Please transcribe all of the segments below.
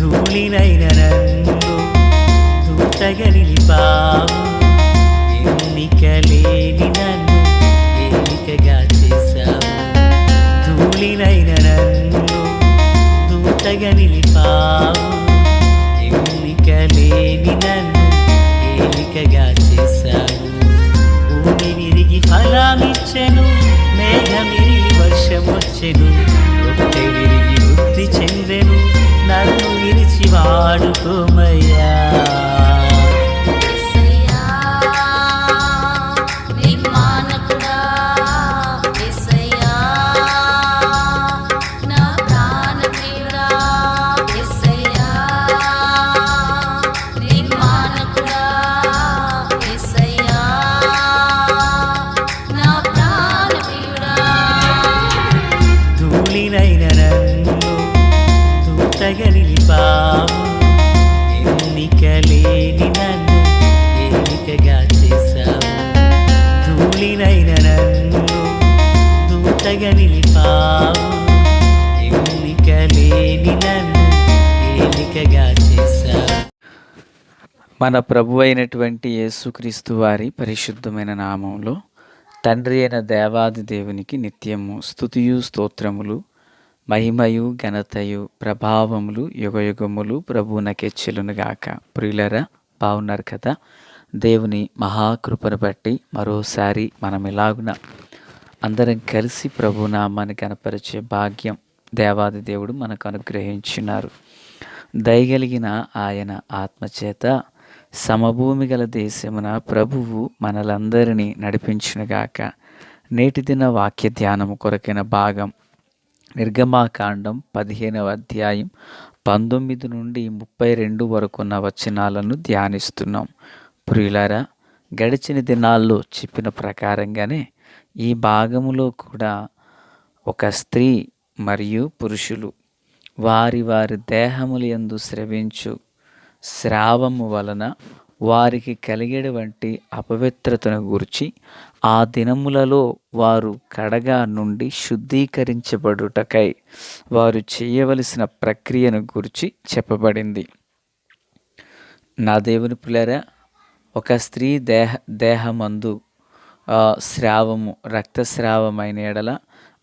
ధూళినైన నన్ను దూతగలి నిలిపావు ఎన్నిక లేని నన్ను ఎన్నికగా చేశావు. ధూళినైన నన్ను దూతగలి నిలిపావు ఎన్నిక లేని నన్ను ఎన్నికగా చేశావు. భూమి విరిగి ఫలమిచ్చెను మేఘమిరిగి వర్షమొచ్చెను. ఎన్నికగా చేశావు మన ప్రభు అయినటువంటి యేసుక్రీస్తు వారి పరిశుద్ధమైన నామంలో తండ్రి అయిన దేవాది దేవునికి నిత్యము స్తుతియు స్తోత్రములు మహిమయు ఘనతయు ప్రభావములు యుగయుగములు ప్రభునకెచ్చెలునుగాక ప్రియులరా బాగున్నారు కదా? దేవుని మహాకృపను బట్టి మరోసారి మనం ఇలాగున అందరం కలిసి ప్రభు నామాన్ని కనపరిచే భాగ్యం దేవాది దేవుడు మనకు అనుగ్రహించినారు. దయగలిగిన ఆయన ఆత్మచేత సమభూమి గల దేశమున ప్రభువు మనలందరినీ నడిపించునుగాక నేటి దిన వాక్య ధ్యానము కొరకైన భాగం. నిర్గమాకాండం పదిహేనవ అధ్యాయం పంతొమ్మిది నుండి ముప్పై రెండు వరకున్న వచనాలను ధ్యానిస్తున్నాం. ప్రియులారా గడిచిన దినాల్లో చెప్పిన ప్రకారంగానే ఈ భాగములో కూడా ఒక స్త్రీ మరియు పురుషులు వారి వారి దేహములు ఎందు స్రవించు. స్రావము వలన వారికి కలిగేటువంటి అపవిత్రతను గురించి ఆ దినములలో వారు కడగా నుండి శుద్ధీకరించబడుటకై వారు చేయవలసిన ప్రక్రియను గురించి చెప్పబడింది. నా దేవుని పిల్లరా ఒక స్త్రీ దేహ దేహమందు స్రావము రక్తస్రావమైన ఎడల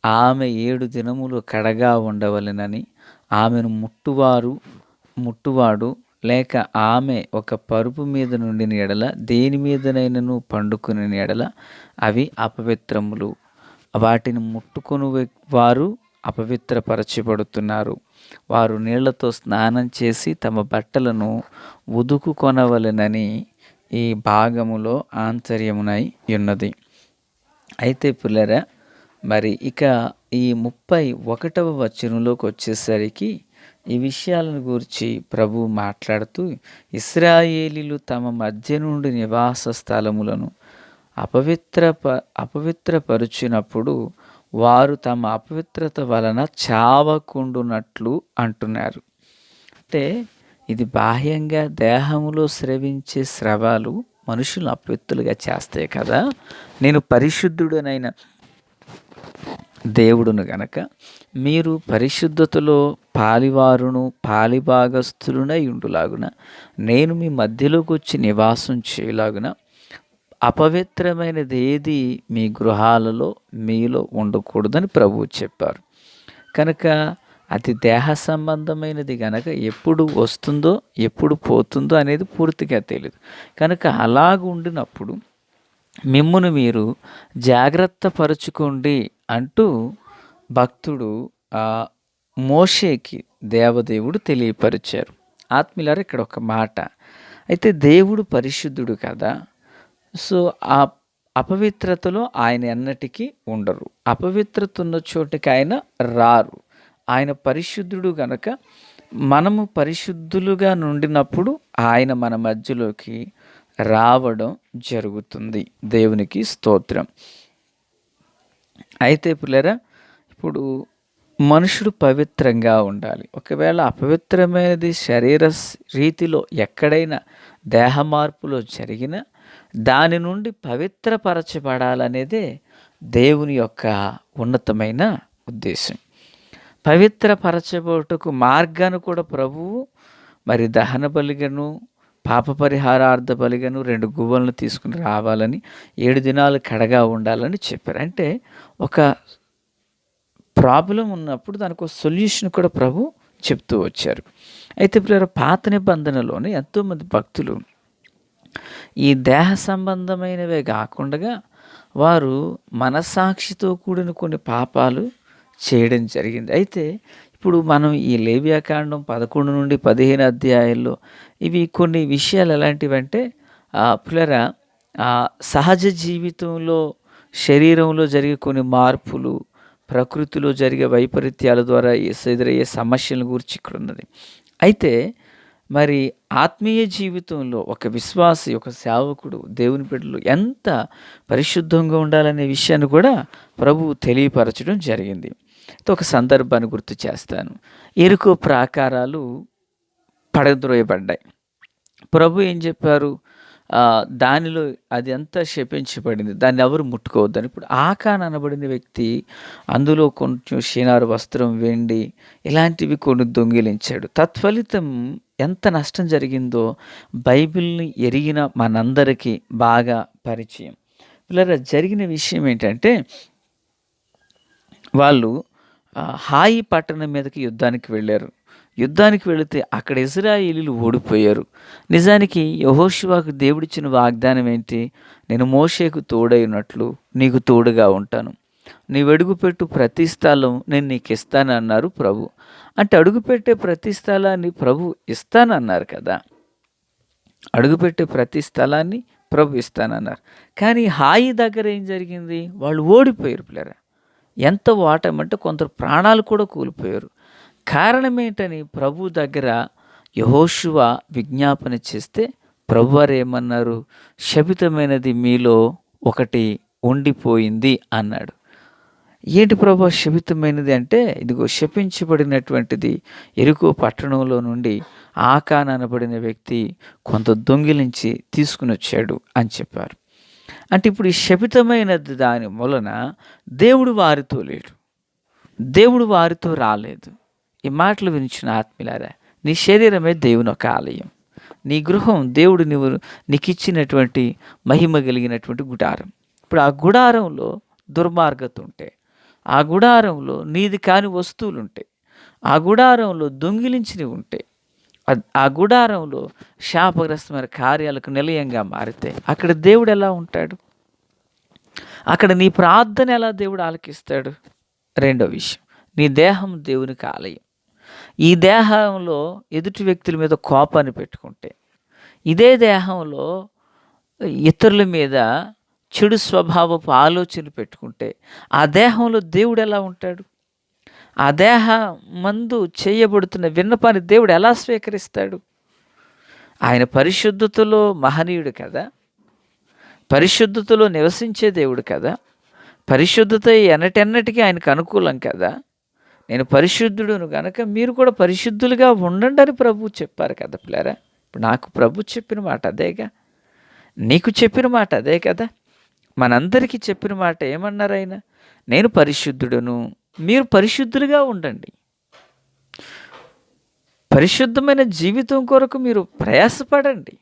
ఆమె ఏడు దినములు కడగా ఉండవలెనని ఆమెను ముట్టువారు ముట్టువాడు లేక ఆమె ఒక పరుపు మీద నుండిన ఎడల దేని మీదనైనను పండుకుని ఎడల అవి అపవిత్రములు. వాటిని ముట్టుకొని వారు అపవిత్రపరచబడుతున్నారు. వారు నీళ్ళతో స్నానం చేసి తమ బట్టలను ఉదుకు కొనవలెనని ఈ భాగములో ఆంతర్యమునై ఉన్నది. అయితే పిల్లరా మరి ఇక ఈ ముప్పై ఒకటవ వచనంలోకి వచ్చేసరికి ఈ విషయాలను గురించి ప్రభు మాట్లాడుతూ ఇస్రాయేలీలు తమ మధ్య నుండి నివాస స్థలములను అపవిత్ర అపవిత్రపరుచినప్పుడు వారు తమ అపవిత్రత వలన చావకుండునట్లు అంటున్నారు. అంటే ఇది బాహ్యంగా దేహములో స్రవించే స్రవాలు మనుషులు అపవిత్రులుగా చేస్తాయి కదా. నేను పరిశుద్ధుడనైన దేవుడును గనక మీరు పరిశుద్ధతలో పాలివారును పాలిభాగస్థులునై ఉండులాగున నేను మీ మధ్యలోకి వచ్చి నివాసం చేయలాగున అపవిత్రమైనది ఏది మీ గృహాలలో మీలో ఉండకూడదని ప్రభువు చెప్పారు. కనుక అది దేహ సంబంధమైనది కనుక ఎప్పుడు వస్తుందో ఎప్పుడు పోతుందో అనేది పూర్తిగా తెలియదు కనుక అలాగ ఉండినప్పుడు మిమ్మును మీరు జాగ్రత్త పరుచుకోండి అంటూ భక్తుడు ఆ మోషేకి దేవదేవుడు తెలియపరిచారు. ఆత్మీయులారు ఇక్కడ ఒక మాట. అయితే దేవుడు పరిశుద్ధుడు కదా. సో ఆ అపవిత్రతలో ఆయన ఎన్నటికీ ఉండరు. అపవిత్రత ఉన్న చోటికి ఆయన రారు. ఆయన పరిశుద్ధుడు గనక మనము పరిశుద్ధులుగా నుండినప్పుడు ఆయన మన మధ్యలోకి రావడం జరుగుతుంది. దేవునికి స్తోత్రం. అయితే పిల్లరా ఇప్పుడు మనుషుడు పవిత్రంగా ఉండాలి. ఒకవేళ అపవిత్రమైనది శరీర రీతిలో ఎక్కడైనా దేహ మార్పులో జరిగినా దాని నుండి పవిత్రపరచబడాలనేదే దేవుని యొక్క ఉన్నతమైన ఉద్దేశం. పవిత్రపరచబోటకు మార్గాన్ని కూడా ప్రభువు మరి దహన బలిగను పాప పరిహారార్థ బలిగను రెండు గువ్వలను తీసుకుని రావాలని ఏడు దినాలు కడగా ఉండాలని చెప్పారు. అంటే ఒక ప్రాబ్లం ఉన్నప్పుడు దానికి ఒక సొల్యూషన్ కూడా ప్రభు చెప్తూ వచ్చారు. అయితే ఇప్పుడు పాత నిబంధనలోనే ఎంతోమంది భక్తులు ఈ దేహ సంబంధమైనవే కాకుండా వారు మనసాక్షితో కూడిన కొన్ని పాపాలు చేయడం జరిగింది. అయితే ఇప్పుడు మనం ఈ లేవ్యాకాండం పదకొండు నుండి పదిహేను అధ్యాయాల్లో ఇవి కొన్ని విషయాలు ఎలాంటివంటే పులరా సహజ జీవితంలో శరీరంలో జరిగే కొన్ని మార్పులు ప్రకృతిలో జరిగే వైపరీత్యాల ద్వారా ఎదురయ్యే సమస్యల గురించి ఇక్కడ ఉన్నది. అయితే మరి ఆత్మీయ జీవితంలో ఒక విశ్వాసి ఒక సేవకుడు దేవుని బిడ్డలు ఎంత పరిశుద్ధంగా ఉండాలనే విషయాన్ని కూడా ప్రభువు తెలియపరచడం జరిగింది. ఒక సందర్భాన్ని గుర్తు చేస్తాను. ఎరుకు ప్రాకారాలు పడద్రోయబడ్డాయి. ప్రభు ఏం చెప్పారు? దానిలో అది అంతా శపించబడింది. దాన్ని ఎవరు ముట్టుకోవద్దని ఇప్పుడు ఆకాన్ అనబడిన వ్యక్తి అందులో కొంచెం షీనారు వస్త్రం వెండి ఇలాంటివి కొన్ని దొంగిలించాడు. తత్ఫలితం ఎంత నష్టం జరిగిందో బైబిల్ని ఎరిగిన మనందరికీ బాగా పరిచయం. పిల్లల జరిగిన విషయం ఏంటంటే వాళ్ళు హాయి పట్టణం మీదకి యుద్ధానికి వెళ్ళారు. యుద్ధానికి వెళితే అక్కడ ఇజ్రాయిలీలు ఓడిపోయారు. నిజానికి యహోశివాకు దేవుడిచ్చిన వాగ్దానం ఏంటి? నేను మోషేకు తోడైనట్లు నీకు తోడుగా ఉంటాను. నీవు అడుగుపెట్టు ప్రతి స్థలం నేను నీకు ఇస్తానన్నారు ప్రభు. అంటే అడుగుపెట్టే ప్రతి స్థలాన్ని ప్రభు ఇస్తానన్నారు కదా. అడుగుపెట్టే ప్రతి స్థలాన్ని ప్రభు ఇస్తానన్నారు కానీ హాయి దగ్గర ఏం జరిగింది? వాళ్ళు ఓడిపోయారు పిల్లరా. ఎంత ఓటమంటే కొందరు ప్రాణాలు కూడా కూలిపోయారు. కారణం ఏంటని ప్రభు దగ్గర యహోశువ విజ్ఞాపన చేస్తే ప్రభువారు ఏమన్నారు శపితమైనది మీలో ఒకటి ఉండిపోయింది అన్నాడు. ఏంటి ప్రభు శపితమైనది అంటే? ఇదిగో శపించబడినటువంటిది ఎరుకు పట్టణంలో నుండి ఆకాన్ అనబడిన వ్యక్తి కొంత దొంగిలించి తీసుకుని వచ్చాడు అని చెప్పారు. అంటే ఇప్పుడు ఈ శపితమైనది దాని వలన దేవుడు వారితో లేడు. దేవుడు వారితో రాలేదు. ఈ మాటలు వినిచిన ఆత్మీలారా నీ శరీరమే దేవుని ఒక ఆలయం. నీ గృహం దేవుడు నువ్వు నీకు ఇచ్చినటువంటి మహిమ కలిగినటువంటి గుడారం. ఇప్పుడు ఆ గుడారంలో దుర్మార్గత ఉంటే ఆ గుడారంలో నీది కాని వస్తువులు ఉంటాయి ఆ గుడారంలో దొంగిలించినవి ఉంటాయి ఆ గుడారంలో శాపగ్రస్తమైన కార్యాలకు నిలయంగా మారితే అక్కడ దేవుడు ఎలా ఉంటాడు? అక్కడ నీ ప్రార్థన ఎలా దేవుడు ఆలకిస్తాడు? రెండో విషయం నీ దేహం దేవునికి ఆలయం. ఈ దేహంలో ఎదుటి వ్యక్తుల మీద కోపాన్ని పెట్టుకుంటే ఇదే దేహంలో ఇతరుల మీద చెడు స్వభావపు ఆలోచనలు పెట్టుకుంటే ఆ దేహంలో దేవుడు ఎలా ఉంటాడు? ఆ దేహ మందు చేయబడుతున్న విన్నపాన్ని దేవుడు ఎలా స్వీకరిస్తాడు? ఆయన పరిశుద్ధతలో మహనీయుడు కదా. పరిశుద్ధతలో నివసించే దేవుడు కదా. పరిశుద్ధత ఎన్నటెన్నటికీ ఆయనకు అనుకూలం కదా. నేను పరిశుద్ధుడును కనుక మీరు కూడా పరిశుద్ధులుగా ఉండండి అని ప్రభు చెప్పారు కదా పిల్లరా. ఇప్పుడు నాకు ప్రభు చెప్పిన మాట అదేగా? నీకు చెప్పిన మాట అదే కదా? మనందరికీ చెప్పిన మాట ఏమన్నారు ఆయన? నేను పరిశుద్ధుడును మీరు పరిశుద్ధులుగా ఉండండి. పరిశుద్ధమైన జీవితం కొరకు మీరు ప్రయాసపడండి.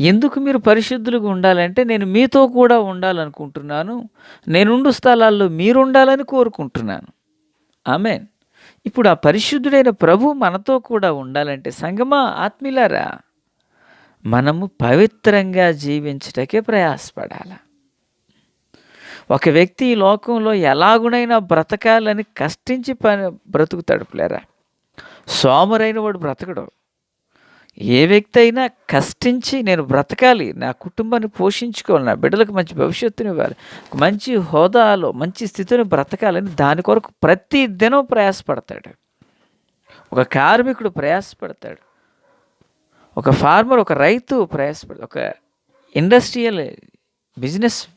ఎందుకు మీరు పరిశుద్ధులుగా ఉండాలంటే నేను మీతో కూడా ఉండాలనుకుంటున్నాను. నేనుండు స్థలాల్లో మీరు ఉండాలని కోరుకుంటున్నాను. ఆమె ఇప్పుడు ఆ పరిశుద్ధుడైన ప్రభు మనతో కూడా ఉండాలంటే సంగమా ఆత్మీలారా మనము పవిత్రంగా జీవించటకే ప్రయాసపడాలి? ఒక వ్యక్తి ఈ లోకంలో ఎలాగునైనా బ్రతకాలని కష్టించి పని బ్రతుకుతాడు పిల్లరా. సోమరైన వాడు బ్రతకడు. ఏ వ్యక్తి అయినా కష్టించి నేను బ్రతకాలి నా కుటుంబాన్ని పోషించుకోవాలి నా బిడ్డలకు మంచి భవిష్యత్తుని ఇవ్వాలి మంచి హోదాలో మంచి స్థితిని బ్రతకాలని దాని కొరకు ప్రతి దినం ప్రయాసపడతాడు. ఒక కార్మికుడు ప్రయాసపడతాడు. ఒక ఫార్మర్ ఒక రైతు ప్రయాసపడతాడు. ఒక ఇండస్ట్రియల్ బిజినెస్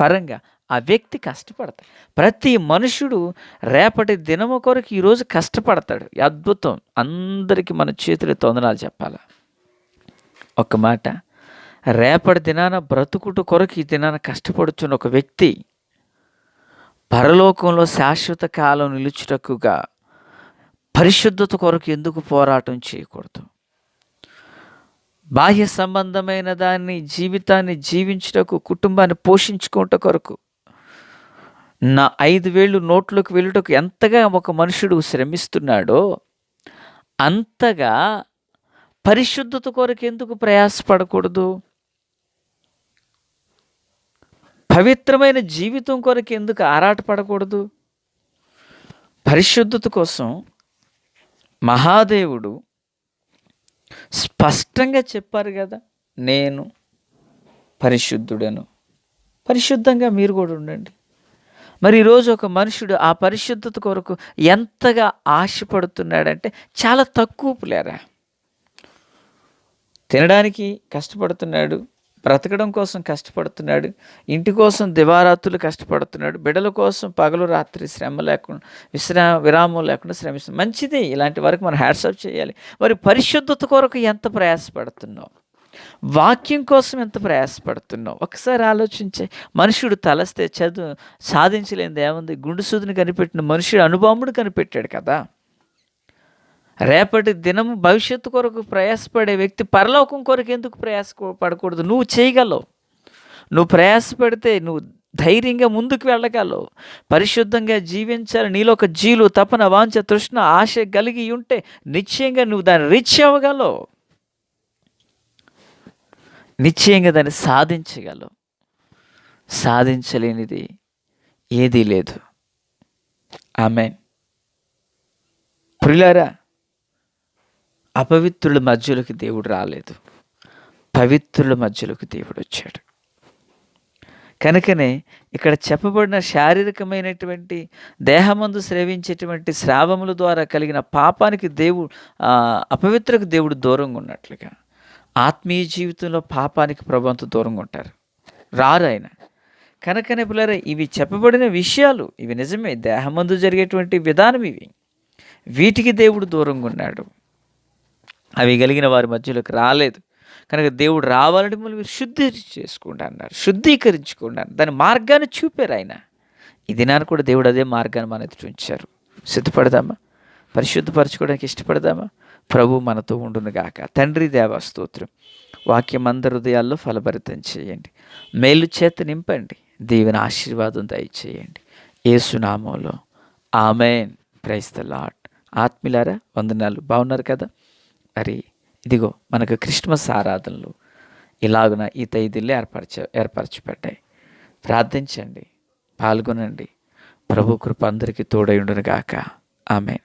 పరంగా ఆ వ్యక్తి కష్టపడతాడు. ప్రతి మనుషుడు రేపటి దినము కొరకు ఈరోజు కష్టపడతాడు. అద్భుతం. అందరికీ మన చేతులు తొందరాలు చెప్పాలి? ఒక మాట రేపటి దినాన బ్రతుకుట కొరకు ఈ దినాన కష్టపడుచున్న ఒక వ్యక్తి పరలోకంలో శాశ్వత కాలం నిలుచుటకుగా పరిశుద్ధత కొరకు ఎందుకు పోరాటం చేయకూడదు? బాహ్య సంబంధమైన దాన్ని జీవితాన్ని జీవించుటకు కుటుంబాన్ని పోషించుకుంట కొరకు నా ఐదు వేళ్ళు నోట్లోకి వెళ్ళుటకు ఎంతగా ఒక మనుషుడు శ్రమిస్తున్నాడో అంతగా పరిశుద్ధత కొరకు ఎందుకు ప్రయాసపడకూడదు? పవిత్రమైన జీవితం కొరకు ఎందుకు ఆరాటపడకూడదు? పరిశుద్ధత కోసం మహాదేవుడు స్పష్టంగా చెప్పారు కదా నేను పరిశుద్ధుడను. పరిశుద్ధంగా మీరు కూడా ఉండండి. మరి ఈరోజు ఒక మనుషుడు ఆ పరిశుద్ధత కొరకు ఎంతగా ఆశపడుతున్నాడంటే చాలా తక్కువ పులేరా. తినడానికి కష్టపడుతున్నాడు బ్రతకడం కోసం కష్టపడుతున్నాడు ఇంటి కోసం దివారాత్రులు కష్టపడుతున్నాడు బిడ్డల కోసం పగలు రాత్రి శ్రమ లేకుండా విశ్రా విరామం లేకుండా శ్రమిస్తుంది మంచిది ఇలాంటి వరకు మనం హ్యాట్సప్ చేయాలి. మరి పరిశుద్ధత కొరకు ఎంత ప్రయాసపడుతున్నావు? వాక్యం కోసం ఎంత ప్రయాసపడుతున్నావు? ఒకసారి ఆలోచించే మనుషుడు తలస్తే చదువు సాధించలేనిది ఏముంది? గుండు సూదిని కనిపెట్టిన మనుషుడు అనుభవముడు కనిపెట్టాడు కదా. రేపటి దినము భవిష్యత్తు కొరకు ప్రయాసపడే వ్యక్తి పరలోకం కొరకు ఎందుకు ప్రయాస పడకూడదు? నువ్వు చేయగలవు. నువ్వు ప్రయాసపడితే నువ్వు ధైర్యంగా ముందుకు వెళ్ళగలవు. పరిశుద్ధంగా జీవించాలి. నీలో ఒక జీలు తపన వాంఛ తృష్ణ ఆశ కలిగి ఉంటే నిశ్చయంగా నువ్వు దాన్ని రీచ్ అవ్వగలవు. నిశ్చయంగా దాన్ని సాధించగలవు. సాధించలేనిది ఏదీ లేదు. ఆమె ప్రిలారా అపవిత్రుల మధ్యలోకి దేవుడు రాలేదు. పవిత్రుల మధ్యలోకి దేవుడు వచ్చాడు. కనుకనే ఇక్కడ చెప్పబడిన శారీరకమైనటువంటి దేహమందు స్రవించేటువంటి శ్రావముల ద్వారా కలిగిన పాపానికి దేవుడు అపవిత్రకు దేవుడు దూరంగా ఉన్నట్లుగా ఆత్మీయ జీవితంలో పాపానికి ప్రభు దూరంగా ఉంటారు. రారు ఆయన. కనుకనే పిల్లరా ఇవి చెప్పబడిన విషయాలు ఇవి నిజమే. దేహమందు జరిగేటువంటి విధానం ఇవి. వీటికి దేవుడు దూరంగా ఉన్నాడు. అవి కలిగిన వారి మధ్యలోకి రాలేదు. కనుక దేవుడు రావాలంటే మళ్ళీ మీరు శుద్ధి చేసుకోండి అన్నారు శుద్ధీకరించుకోండి అన్నారు దాని మార్గాన్ని చూపారు ఆయన. ఈ దినాన్ని కూడా దేవుడు అదే మార్గాన్ని మన ఎదుటి ఉంచారు. సిద్ధపడదామా? పరిశుద్ధపరచుకోవడానికి ఇష్టపడదామా? ప్రభు మనతో ఉండును గాక. తండ్రి దేవస్తోత్రం వాక్యం అందరి హృదయాల్లో ఫలభరితం చేయండి. మేలు చేత నింపండి. దీవెన ఆశీర్వాదం దయచేయండి. ఏసునామంలో ఆమెన్. క్రైస్త లాట్ ఆత్మీలారా వందనాలు. బాగున్నారు కదా? మరి ఇదిగో మనకు క్రిస్మస్ ఆరాధనలు ఇలాగున ఈ తైదీలు ఏర్పరచ ఏర్పరచబడ్డాయి. ప్రార్థించండి పాల్గొనండి. ప్రభు కృప అందరికీ తోడై ఉండును గాక ఆమె